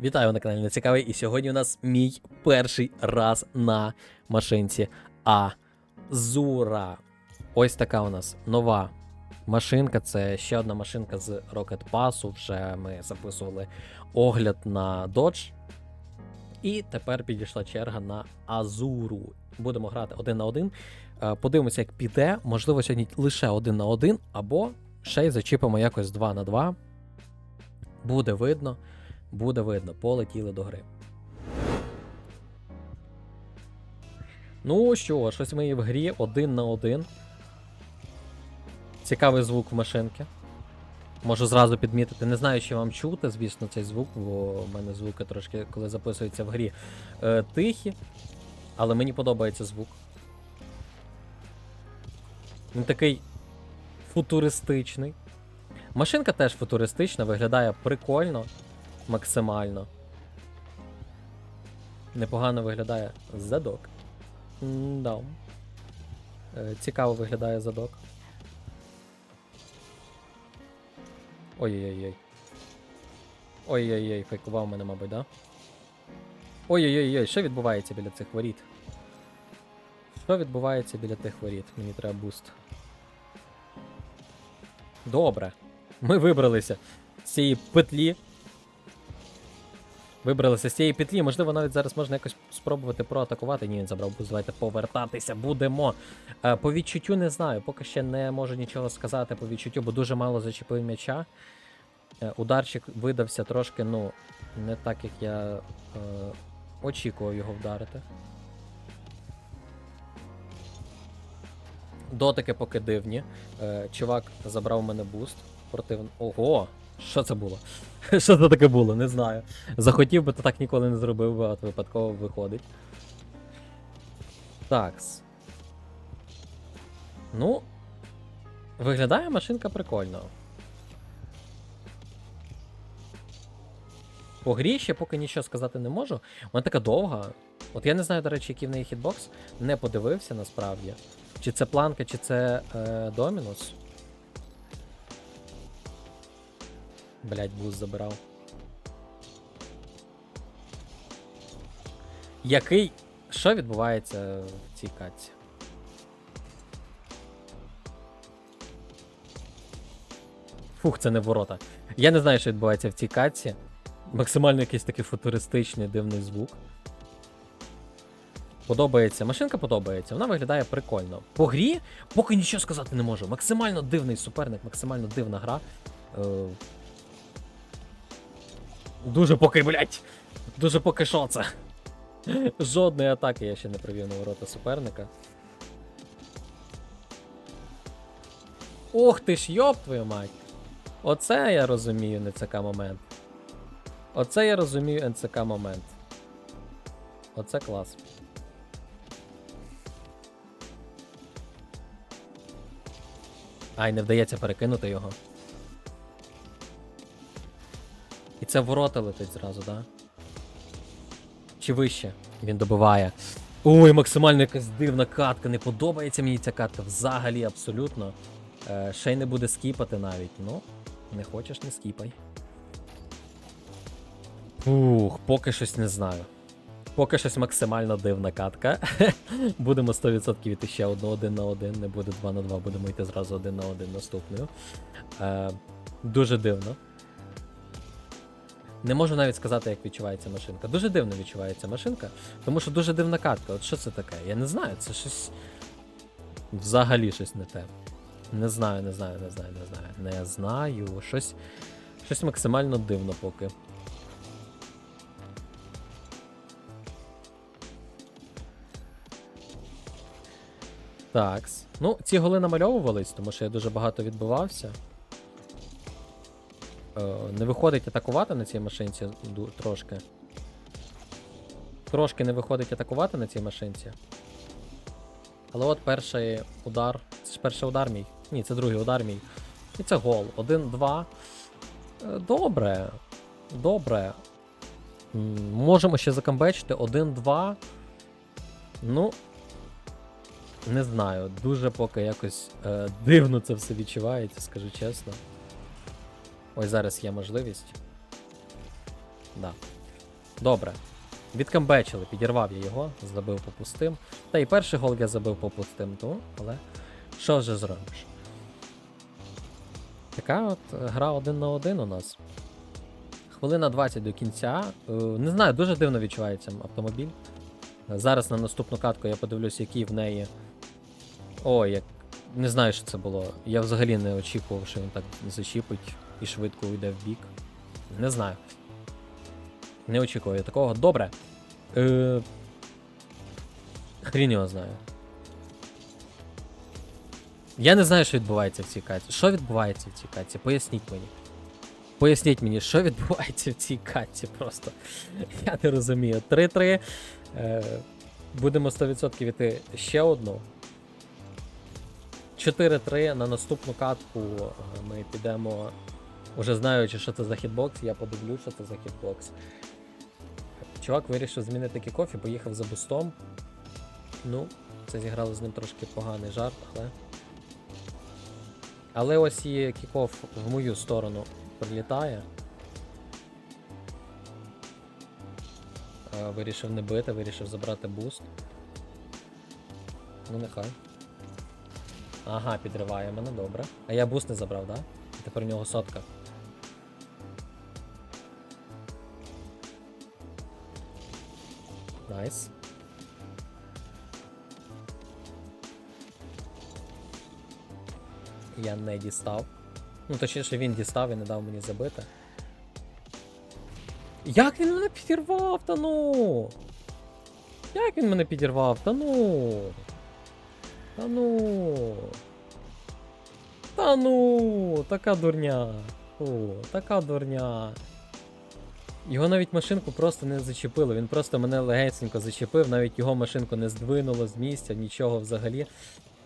Вітаю на каналі Нецікавий, і сьогодні у нас мій перший раз на машинці Азура. Ось така у нас нова машинка. Це ще одна машинка з Rocket Pass. Вже ми записували огляд на Dodge. І тепер підійшла черга на Азуру. Будемо грати один на один. Е, Подивимося, як піде. Можливо, сьогодні лише один на один, або ще й зачіпимо якось 2 на 2. Буде видно. Буде видно, полетіли до гри. Ну що, щось ми в грі один на один. Цікавий звук в машинки. Можу зразу підмітити. Не знаю, чи вам чути, звісно, цей звук, бо в мене звуки трошки, коли записуються в грі, е, тихі. Але мені подобається звук. Він такий футуристичний. Машинка теж футуристична, виглядає прикольно максимально. Непогано виглядає задок. Да. Е, Цікаво виглядає задок. Ой-ой-ой. Ой-ой-ой, фейкував мене, мабуть, да? Ой-ой-ой, що відбувається біля цих воріт? Що відбувається біля тих воріт? Мені треба буст. Добре. Ми вибралися з цієї петлі. Вибралися з цієї петлі. Можливо, навіть зараз можна якось спробувати проатакувати. Ні, він забрав буст. Давайте повертатися будемо. Е, по відчуттю не знаю. Поки ще не можу нічого сказати по відчуттю, бо дуже мало зачепив м'яча. Е, ударчик видався трошки, ну, не так, як я е, очікував його вдарити. Дотики поки дивні. Е, чувак забрав мене буст. Противно. Ого! Що це було? Що це таке було? Не знаю. Захотів би, то так ніколи не зробив, би, от випадково виходить. Такс. Ну. Виглядає машинка прикольно. По грі ще поки нічого сказати не можу. Вона така довга. От я не знаю, до речі, який в неї хітбокс. Не подивився насправді. Чи це планка, чи це е, домінус. Блять, буст забирав. Який. Що відбувається в цій катці? Фух, це не ворота. Я не знаю, що відбувається в цій катці. Максимально якийсь такий футуристичний дивний звук. Подобається. Машинка подобається, вона виглядає прикольно. По грі поки нічого сказати не можу. Максимально дивний суперник, максимально дивна гра. Дуже поки, блять. Дуже поки що це. Жодної атаки я ще не привів на ворота суперника. Ох ти ж, йоп твою мать! Оце я розумію НЦК момент. Оце я розумію НЦК момент. Оце клас. Ай, не вдається перекинути його. Це ворота летить зразу, да? Чи вище? Він добиває. Ой, максимально якась дивна катка. Не подобається мені ця катка взагалі абсолютно. Е, ще й не буде скіпати навіть. Ну, не хочеш, не скіпай. Ух, поки щось не знаю. Поки щось максимально дивна катка. будемо 100% йти ще одну один на один, не буде 2 на 2, будемо йти зразу один на один наступною. Е, дуже дивно. Не можу навіть сказати, як відчувається машинка. Дуже дивно відчувається машинка, тому що дуже дивна катка. От що це таке? Я не знаю, це щось. Взагалі щось не те. Не знаю, не знаю, не знаю, не знаю. Не знаю. Щось. Щось максимально дивно поки. Такс. Ну, ці голи намальовувались, тому що я дуже багато відбивався. Е, не виходить атакувати на цій машинці трошки. Трошки не виходить атакувати на цій машинці. Але от перший удар. Це ж перший удар мій. Ні, це другий удар мій. І це гол. Один-два. Е, Добре. Добре. Можемо ще закамбечити. Один-два. Ну. Не знаю. Дуже поки якось е, дивно це все відчувається, скажу чесно. Ось зараз є можливість. Да. Добре. Відкамбечили, підірвав я його, забив по пустим. Та і перший гол я забив по пустим, то, але що вже зробиш? Така от е, гра один на один у нас. Хвилина 20 до кінця. Е, Не знаю, дуже дивно відчувається автомобіль. Зараз на наступну катку я подивлюсь, який в неї. Ой, як. Не знаю, що це було. Я взагалі не очікував, що він так зачіпить і швидко йде в бік. Не знаю. Не очікував я такого. Добре. Е... Хрін його знаю. Я не знаю, що відбувається в цій каті. Що відбувається в цій каті? Поясніть мені. Поясніть мені, що відбувається в цій каті просто. Я не розумію. 3-3. Е, будемо 100% іти ще одну. 4-3 на наступну катку е, ми підемо. Уже знаючи, що це за хітбокс, я подивлюсь, що це за хітбокс. Чувак вирішив змінити кікоф і поїхав за бустом. Ну, це зіграло з ним трошки поганий жарт, але. Але ось і кікоф в мою сторону прилітає. Е, Вирішив не бити, вирішив забрати буст. Ну нехай. Ага, підриває мене, добре. А я буст не забрав, да? І тепер у нього сотка. Найс. Я не дістав. Ну, точніше, він дістав і не дав мені забити. Як він мене підірвав, та ну? Як він мене підірвав? Та ну. Та ну. Та ну, така дурня. О, така дурня. Його навіть машинку просто не зачепило. Він просто мене легенько зачепив, навіть його машинку не здвинуло з місця, нічого взагалі.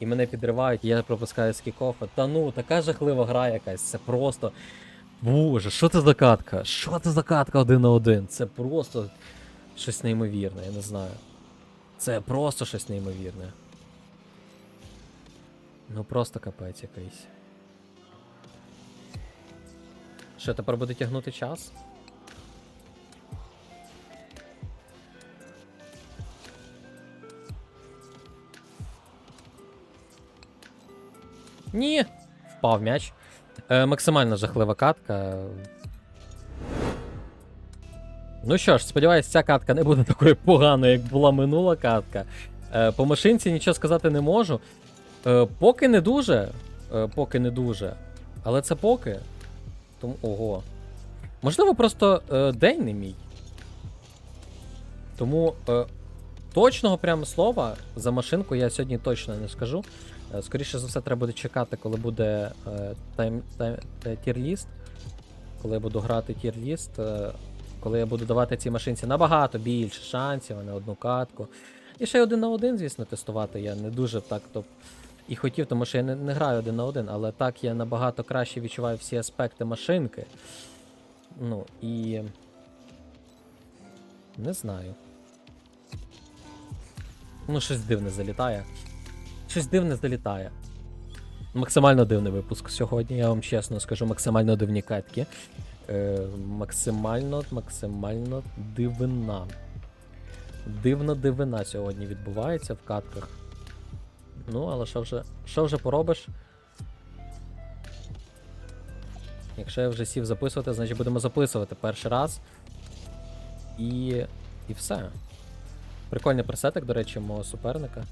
І мене підривають, і я пропускаю з кікофа. Та ну, така жахлива гра якась. Це просто. Боже, що це за катка? Що це за катка один на один? Це просто щось неймовірне, я не знаю. Це просто щось неймовірне. Ну просто капець якийсь. Що, тепер буде тягнути час? Ні. Впав м'яч. Е, максимально жахлива катка. Ну що ж, сподіваюсь, ця катка не буде такою поганою, як була минула катка. Е, по машинці нічого сказати не можу. Е, поки не дуже. Е, поки не дуже. Але це поки. Тому. Ого. Можливо, просто е, день не мій. Тому е, точного прямо слова за машинку я сьогодні точно не скажу. Е, Скоріше за все, треба буде чекати, коли буде е, тайм, тайм, е, тір-ліст. Коли я буду грати тір-ліст, коли я буду давати цій машинці набагато більше шансів, а не одну катку. І ще один на один, звісно, тестувати я не дуже так то і хотів, тому що я не, не граю один на один, але так я набагато краще відчуваю всі аспекти машинки. Ну і. Не знаю. Ну, щось дивне залітає. Щось дивне залітає. Максимально дивний випуск сьогодні, я вам чесно скажу, максимально дивні катки. Е, максимально, максимально дивина. Дивна дивина сьогодні відбувається в катках. Ну, але що вже, що вже поробиш? Якщо я вже сів записувати, значить будемо записувати перший раз. І. І все. Прикольний пресетик, до речі, мого суперника.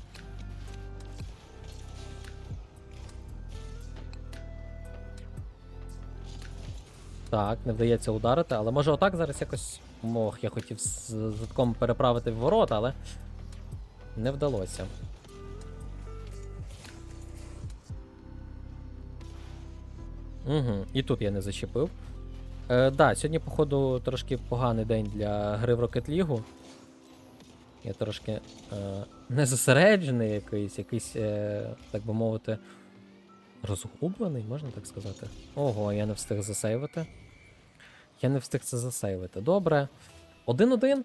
Так, не вдається ударити, але може отак зараз якось. Ох, я хотів з затком переправити в ворота, але не вдалося. Угу, і тут я не зачепив. Е, да, сьогодні, походу, трошки поганий день для гри в Rocket League. Я трошки е, не зосереджений якийсь, якийсь, е, так би мовити, розгублений, можна так сказати. Ого, я не встиг засейвити. Я не встиг це засейвити. Добре. Один-один.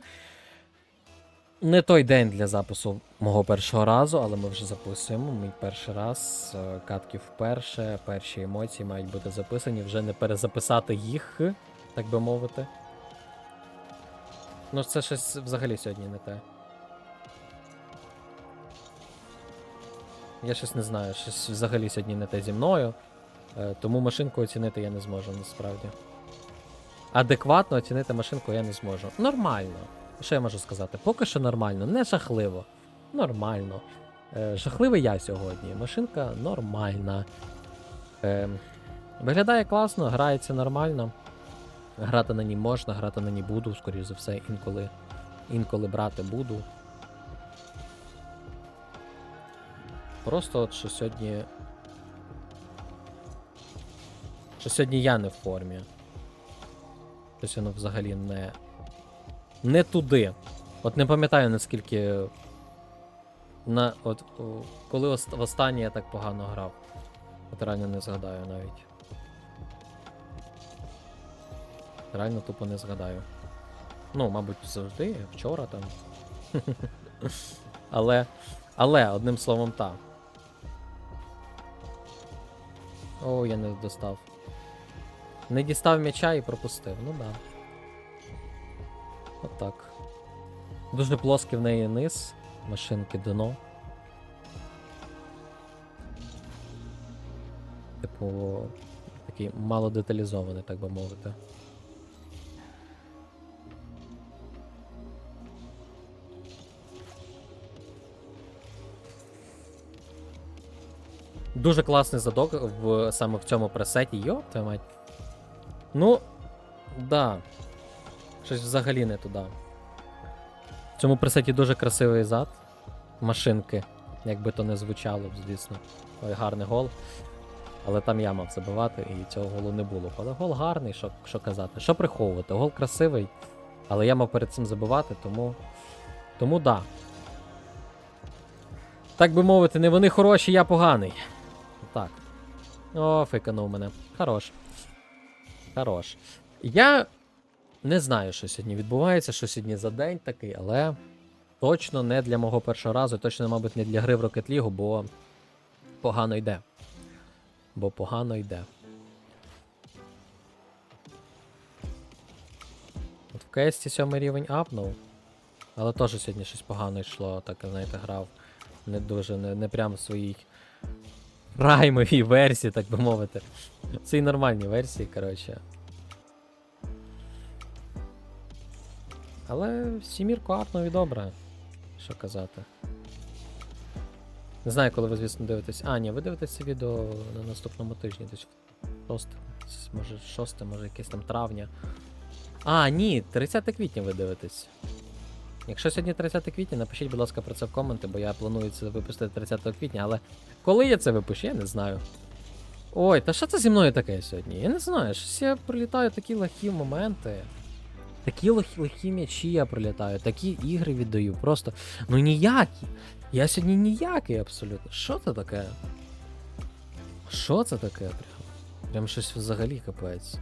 Не той день для запису мого першого разу, але ми вже записуємо. Мій перший раз. е, Катки вперше, перші емоції мають бути записані, вже не перезаписати їх, так би мовити. Ну, це щось взагалі сьогодні не те. Я щось не знаю, щось взагалі сьогодні не те зі мною. Е, тому машинку оцінити я не зможу насправді. Адекватно оцінити машинку я не зможу. Нормально. Що я можу сказати? Поки що нормально, не жахливо. Нормально. Е, жахливий я сьогодні. Машинка нормальна. Е, виглядає класно, грається нормально. Грати на ній можна, грати на ній буду, скоріш за все, інколи, інколи брати буду. Просто от що сьогодні. Що сьогодні я не в формі. Щось воно взагалі не. Не туди. От не пам'ятаю наскільки. На, от, коли ост- востаннє я так погано грав. От реально не згадаю навіть. Реально тупо не згадаю. Ну, мабуть, завжди, вчора там. але. Але, одним словом, так. О, я не достав. Не дістав м'яча і пропустив. Ну да. От так. Дуже плоский в неї низ, машинки дно. Типу, такий мало деталізований, так би мовити. Дуже класний задок в саме в цьому пресеті. Йоп, твою мать. Ну, да. Щось взагалі не туди. В цьому пресеті дуже красивий зад. Машинки. Як би то не звучало, звісно. Ой, гарний гол. Але там я мав забивати, і цього голу не було. Але гол гарний, що, що казати. Що приховувати? Гол красивий. Але я мав перед цим забивати, тому. Тому да. Так би мовити, не вони хороші, я поганий. О, фейканув мене. Хорош. Хорош. Я не знаю, що сьогодні відбувається, що сьогодні за день такий, але точно не для мого першого разу, точно, мабуть, не для гри в Rocket League, бо погано йде. Бо погано йде. От в КС сьомий рівень апнув. Але теж сьогодні щось погано йшло, так, знаєте, грав. Не дуже, не, не прям в своїй праймовій версії, так би мовити. В цій нормальній версії, коротше. Але сімірку апнув і добре. Що казати. Не знаю, коли ви, звісно, дивитесь. А, ні, ви дивитесь це відео на наступному тижні, десь в 6, може 6, може якесь там травня. А, ні, 30 квітня ви дивитесь. Якщо сьогодні 30 квітня, напишіть, будь ласка, про це в коменти, бо я планую це випустити 30 квітня, але коли я це випущу, я не знаю. Ой, та що це зі мною таке сьогодні? Я не знаю, щось я прилітаю такі лахі моменти. Такі лохі, лохі м'ячі я прилітаю, такі ігри віддаю. Просто. Ну ніякі. Я сьогодні ніякий абсолютно. Що це таке? Що це таке? Прям, прям щось взагалі капець.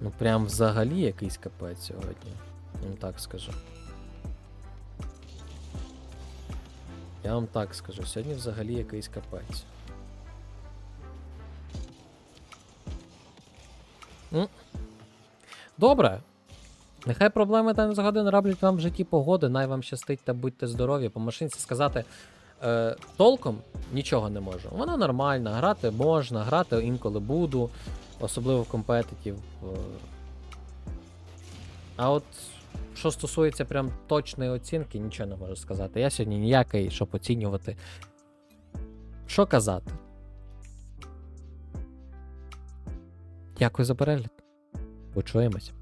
Ну прям взагалі якийсь капець сьогодні. Вам так скажу. Я вам так скажу, сьогодні взагалі якийсь капець. Ну, Добре. Нехай проблеми та незгоди не роблять вам в житті погоди, най вам щастить та будьте здорові. По машинці сказати е, толком нічого не можу. Вона нормальна, грати можна, грати інколи буду, особливо в компетитів. Е. А от що стосується прям точної оцінки, нічого не можу сказати. Я сьогодні ніякий, щоб оцінювати. Що казати? Дякую за перегляд. Почуємось.